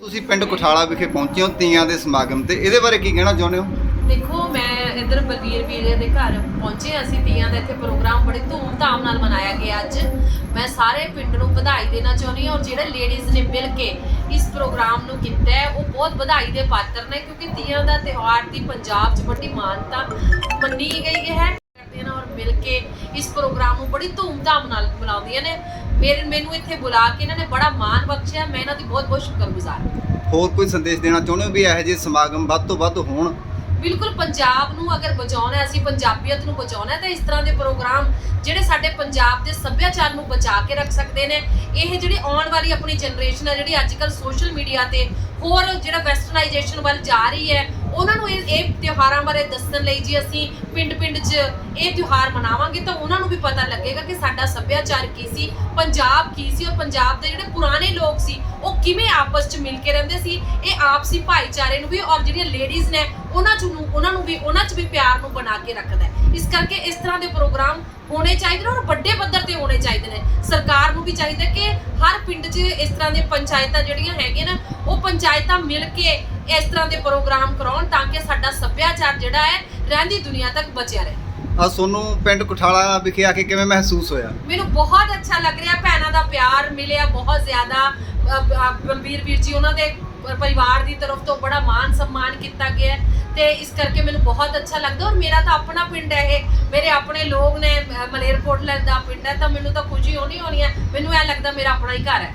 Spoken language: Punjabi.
ਤੁਸੀਂ ਪਿੰਡ ਕੁਠਾਲਾ ਵਿਖੇ ਪਹੁੰਚੇ ਹੋ ਤੀਆਂ ਦੇ ਸਮਾਗਮ ਤੇ। ਇਹਦੇ ਬਾਰੇ ਕੀ ਕਹਿਣਾ ਚਾਹੁੰਦੇ ਹੋ? ਦੇਖੋ, ਮੈਂ ਇੱਧਰ ਬਲਵੀਰ ਵੀਰੇ ਦੇ ਘਰ ਪਹੁੰਚੇ ਹਾਂ। ਅਸੀਂ ਤੀਆਂ ਦਾ ਇੱਥੇ ਪ੍ਰੋਗਰਾਮ ਬੜੇ ਧੂਮ-ਧਾਮ ਨਾਲ ਮਨਾਇਆ ਗਿਆ ਅੱਜ। ਮੈਂ ਸਾਰੇ ਪਿੰਡ ਨੂੰ ਵਧਾਈ ਦੇਣਾ ਚਾਹੁੰਦੀ ਹਾਂ ਔਰ ਜਿਹੜੇ ਲੇਡੀਜ਼ ਨੇ ਮਿਲ ਕੇ ਇਸ ਪ੍ਰੋਗਰਾਮ ਨੂੰ ਕੀਤਾ ਹੈ। ਉਹ ਬਹੁਤ ਵਧਾਈ ਦੇ ਪਾਤਰ ਨੇ, ਕਿਉਂਕਿ ਤੀਆਂ ਦਾ ਤਿਉਹਾਰ ਦੀ ਪੰਜਾਬ 'ਚ ਵੱਡੀ ਮਾਨਤਾ ਮੰਨੀ ਗਈ ਹੈ। ਕਰਦੇ ਨੇ ਔਰ ਮਿਲ ਕੇ ਇਸ ਪ੍ਰੋਗਰਾਮ ਨੂੰ ਬੜੀ ਧੂਮ-ਧਾਮ ਨਾਲ ਮਨਾਉਂਦੀਆਂ ਨੇ। ਮੇਰੇ ਮੈਨੂੰ ਇੱਥੇ ਬੁਲਾ ਕੇ ਇਹਨਾਂ ਨੇ ਬੜਾ ਮਾਣ ਬਖਸ਼ਿਆ। ਮੈਂ ਇਹਨਾਂ ਦੀ ਬਹੁਤ-ਬਹੁਤ ਸ਼ੁਕਰਗੁਜ਼ਾਰ ਹਾਂ। ਹੋਰ ਕੋਈ ਸੰਦੇਸ਼ ਦੇਣਾ ਚਾਹੁੰਦੇ ਹੋ ਵੀ ਇਹੋ ਜਿਹੇ ਸਮਾਗਮ ਵੱਧ ਤੋਂ ਵੱਧ ਹੋਣ? ਬਿਲਕੁਲ ਪੰਜਾਬ ਨੂੰ ਅਗਰ ਬਚਾਉਣਾ ਹੈ, ਅਸੀਂ ਪੰਜਾਬੀਅਤ ਨੂੰ ਬਚਾਉਣਾ ਹੈ, ਤਾਂ ਇਸ ਤਰ੍ਹਾਂ ਦੇ ਪ੍ਰੋਗਰਾਮ ਜਿਹੜੇ ਸਾਡੇ ਪੰਜਾਬ ਦੇ ਸੱਭਿਆਚਾਰ ਨੂੰ ਬਚਾ ਕੇ ਰੱਖ ਸਕਦੇ ਨੇ। ਇਹ ਜਿਹੜੀ ਆਉਣ ਵਾਲੀ ਆਪਣੀ ਜਨਰੇਸ਼ਨ ਹੈ ਜਿਹੜੀ ਅੱਜ ਕੱਲ ਸੋਸ਼ਲ ਮੀਡੀਆ ਤੇ ਹੋਰ ਜਿਹੜਾ ਵੈਸਟਰਨਾਈਜੇਸ਼ਨ ਵੱਲ ਜਾ ਰਹੀ ਹੈ ਉਹਨਾਂ ਨੂੰ ਇਹ ਇਹ ਤਿਉਹਾਰਾਂ ਬਾਰੇ ਦੱਸਣ ਲਈ ਜੀ ਅਸੀਂ ਪਿੰਡ-ਪਿੰਡ 'ਚ ਇਹ ਤਿਉਹਾਰ ਮਨਾਵਾਂਗੇ ਤਾਂ ਉਹਨਾਂ ਨੂੰ ਵੀ ਪਤਾ ਲੱਗੇਗਾ ਕਿ ਸਾਡਾ ਸੱਭਿਆਚਾਰ ਕੀ ਸੀ, ਪੰਜਾਬ ਕੀ ਸੀ ਔਰ ਪੰਜਾਬ ਦੇ ਜਿਹੜੇ ਪੁਰਾਣੇ ਲੋਕ ਸੀ, ਉਹ ਕਿਵੇਂ ਆਪਸ 'ਚ ਮਿਲ ਕੇ ਰਹਿੰਦੇ ਸੀ, ਇਹ ਆਪਸੀ ਭਾਈਚਾਰੇ ਨੂੰ ਵੀ ਔਰ ਜਿਹੜੀਆਂ ਲੇਡੀਜ਼ ਨੇ ਉਹਨਾਂ 'ਚ ਨੂੰ ਉਹਨਾਂ ਨੂੰ ਵੀ ਉਹਨਾਂ 'ਚ ਵੀ ਪਿਆਰ ਨੂੰ ਬਣਾ ਕੇ ਰੱਖਦਾ ਇਸ ਕਰਕੇ ਇਸ ਤਰ੍ਹਾਂ ਦੇ ਪ੍ਰੋਗਰਾਮ ਹੋਣੇ ਚਾਹੀਦੇ ਨੇ ਔਰ ਵੱਡੇ ਪੱਧਰ ਤੇ ਹੋਣੇ ਚਾਹੀਦੇ ਨੇ। ਸਰਕਾਰ ਨੂੰ ਵੀ ਚਾਹੀਦਾ ਕਿ ਹਰ ਪਿੰਡ 'ਚ ਇਸ ਤਰ੍ਹਾਂ ਦੇ ਪੰਚਾਇਤਾਂ ਜਿਹੜੀਆਂ ਹੈਗੀਆਂ ਨੇ, ਉਹ ਪੰਚਾਇਤਾਂ ਮਿਲ ਕੇ ਇਸ ਤਰ੍ਹਾਂ ਦੇ ਪ੍ਰੋਗਰਾਮ ਕਰਾਉਣ ਤਾਂ ਕਿ ਸਾਡਾ ਸੱਭਿਆਚਾਰ ਜਿਹੜਾ ਹੈ ਰਹਿੰਦੀ ਦੁਨੀਆ ਤੱਕ ਬਚਿਆ ਰਹੇ। ਆ ਸੋਨੂੰ ਪਿੰਡ ਕੁਠਾਲਾ ਵਿਖੇ ਆ ਕੇ ਕਿਵੇਂ ਮਹਿਸੂਸ ਹੋਇਆ? ਮੈਨੂੰ ਬਹੁਤ ਅੱਛਾ ਲੱਗ ਰਿਹਾ ਭੈਣਾਂ ਦਾ ਪਿਆਰ ਮਿਲਿਆ ਬਹੁਤ ਜ਼ਿਆਦਾ। ਬਲਬੀਰ ਵੀਰ ਜੀ ਉਹਨਾਂ ਦੇ ਪਰਿਵਾਰ ਦੀ ਤਰਫ ਤੋਂ ਬੜਾ ਮਾਨ ਸਨਮਾਨ ਕੀਤਾ ਗਿਆ ਤੇ ਇਸ ਕਰਕੇ ਮੈਨੂੰ ਬਹੁਤ ਅੱਛਾ ਲੱਗਦਾ ਔਰ ਮੇਰਾ ਤਾਂ ਆਪਣਾ ਪਿੰਡ ਹੈ ਇਹ। ਮੇਰੇ ਆਪਣੇ ਲੋਕ ਨੇ ਮਲੇਰਕੋਟਲਾ ਦਾ ਪਿੰਡ ਹੈ ਤਾਂ ਮੈਨੂੰ ਤਾਂ ਖੁਸ਼ੀ ਹੋਣੀ ਹੋਣੀ ਹੈ। ਮੈਨੂੰ ਐ ਲੱਗਦਾ ਮੇਰਾ ਆਪਣਾ ਹੀ ਘਰ ਹੈ।